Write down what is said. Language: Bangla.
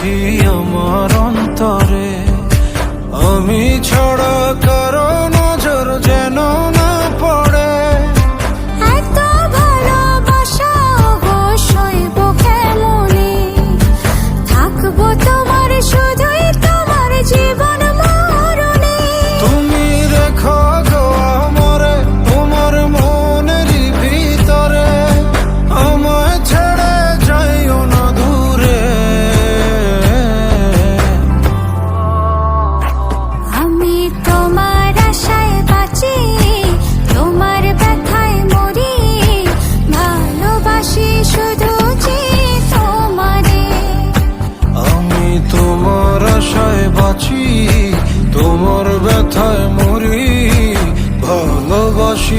রাখি আমার অন্তরে। আমি ছড়া ভালোবাসি